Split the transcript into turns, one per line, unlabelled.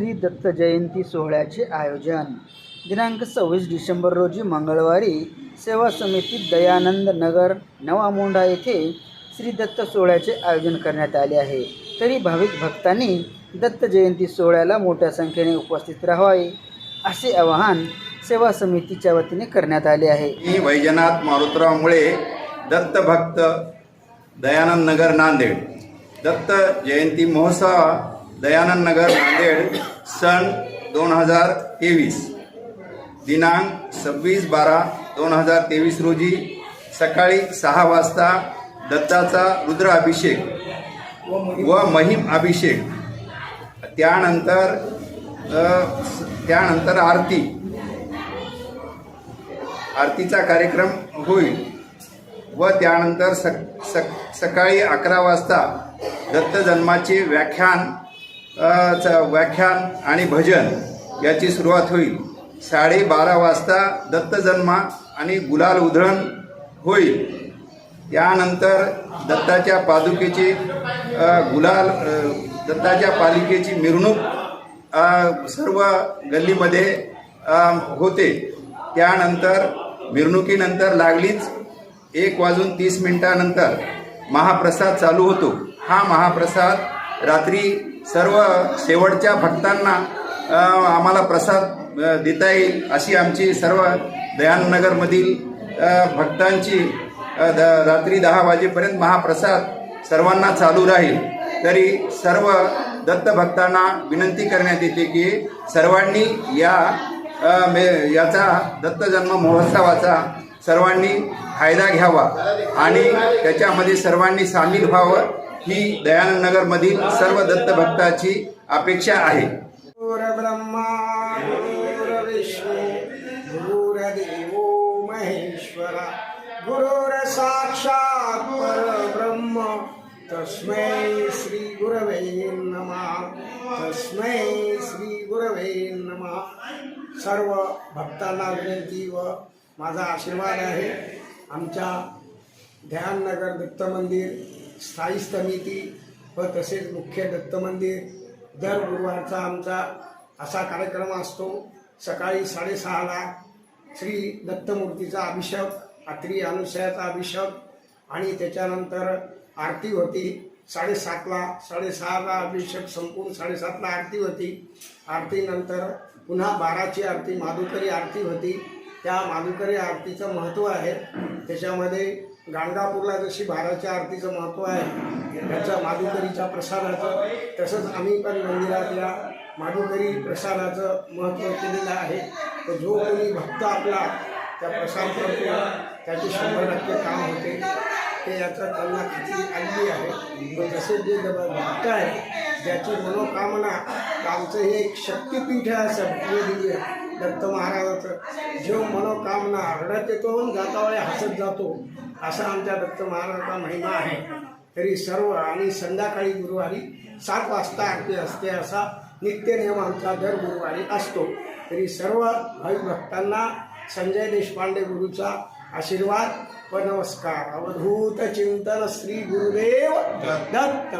श्री दत्त जयंती सोहळ्याचे आयोजन. दिनांक सव्वीस डिसेंबर रोजी मंगळवारी सेवा समिती दयानंद नगर नवा मोंढा येथे श्री दत्त सोहळ्याचे आयोजन करण्यात आले आहे. तरी भाविक भक्तांनी दत्त जयंती सोहळ्याला मोठ्या संख्येने उपस्थित राहावे असे आवाहन सेवा समितीच्या वतीने करण्यात आले आहे.
मी वैजनाथ मारुतरावमुळे दत्त भक्त दयानंद नगर नांदेड. दत्त जयंती महोत्सव दयानंद नगर नांदेड सन दोन हजार तेवीस. दिनांक सव्वीस बारा दोन हजार तेवीस रोजी सकाळी सहा वाजता दत्ताचा रुद्राभिषेक व महिम अभिषेक. त्यानंतर स- त्यानंतर आरती. आरतीचा कार्यक्रम होईल व त्यानंतर सक सक सकाळी अकरा वाजता दत्त जन्माचे व्याख्यान व्याख्यान आणि भजन याची सुरुवात होईल. साडेबारा वाजता दत्त जन्मा आणि गुलाल उधळण होईल. त्यानंतर दत्ताच्या पादुकेची गुलाल दत्ताच्या पालिकेची मिरवणूक सर्व गल्लीमध्ये होते. त्यानंतर मिरवणुकीनंतर लागलीच एक वाजून तीस मिनिटानंतर महाप्रसाद चालू होतो. हा महाप्रसाद रात्री सर्व शेवटच्या भक्तांना आम्हाला प्रसाद देता येईल अशी आमची सर्व दयाननगरमधील भक्तांची द रात्री दहा वाजेपर्यंत महाप्रसाद सर्वांना चालू राहील. तरी सर्व दत्त भक्तांना विनंती करण्यात येते की सर्वांनी या मे- याचा दत्त जन्म महोत्सवाचा सर्वांनी फायदा घ्यावा आणि त्याच्यामध्ये सर्वांनी सामील व्हावं. ही दयानंद नगरमधील सर्व दत्त भक्ताची अपेक्षा आहे.
ब्रह्मा गुरुर्विष्णू महेश्वरा गुरुर साक्षात परब्रह्म. तस्मै श्री गुरवे नमः तस्मै श्री गुरवे नमः. सर्व भक्तांना विनंती व माझा आशीर्वाद आहे. आमच्या ध्याननगर दत्त मंदिर स्थायी समिती व तसेच मुख्य दत्त मंदिर दर गुरुवारचा आमचा असा कार्यक्रम असतो. सकाळी साडेसहाला श्री दत्तमूर्तीचा अभिषेक अत्री अनुसयाचा अभिषेक आणि त्याच्यानंतर आरती होती. साडेसातला साडेसहाला अभिषेक संपून साडेसातला आरती होती. आरतीनंतर पुन्हा बाराची आरती माधुकरी आरती होती. त्या माधुकरी आरतीचं महत्त्व आहे. त्याच्यामध्ये गाणगापूरला जशी भाराच्या आरतीचं महत्त्व आहे त्याचं माधुकरीच्या प्रसादाचं तसंच आम्ही पण मंदिरातल्या माधुकरी प्रसादाचं महत्त्व केलेलं आहे. तर जो कोणी भक्त आपला त्या प्रसाद करतो त्याचे शंभर टक्के काम होते. ते याचं त्यांना खात्री आणली आहे. व जसे जे भक्त आहे ज्याची मनोकामना आमचं हे एक शक्तिपीठ आहे असं आहे. दत्त महाराजाचं जो मनोकामना रडत येतो आणि हसत जातो असा आमच्या दत्त महाराजाचा महिमा आहे. तरी सर्व आणि संध्याकाळी गुरुवारी सात वाजता आरती असते असा नित्यनियम आमचा दर गुरुवारी असतो. तरी सर्व भक्तांना संजय देशपांडे गुरुचा आशीर्वाद व नमस्कार. अवधूत चिंतन श्री गुरुदेव दत्त.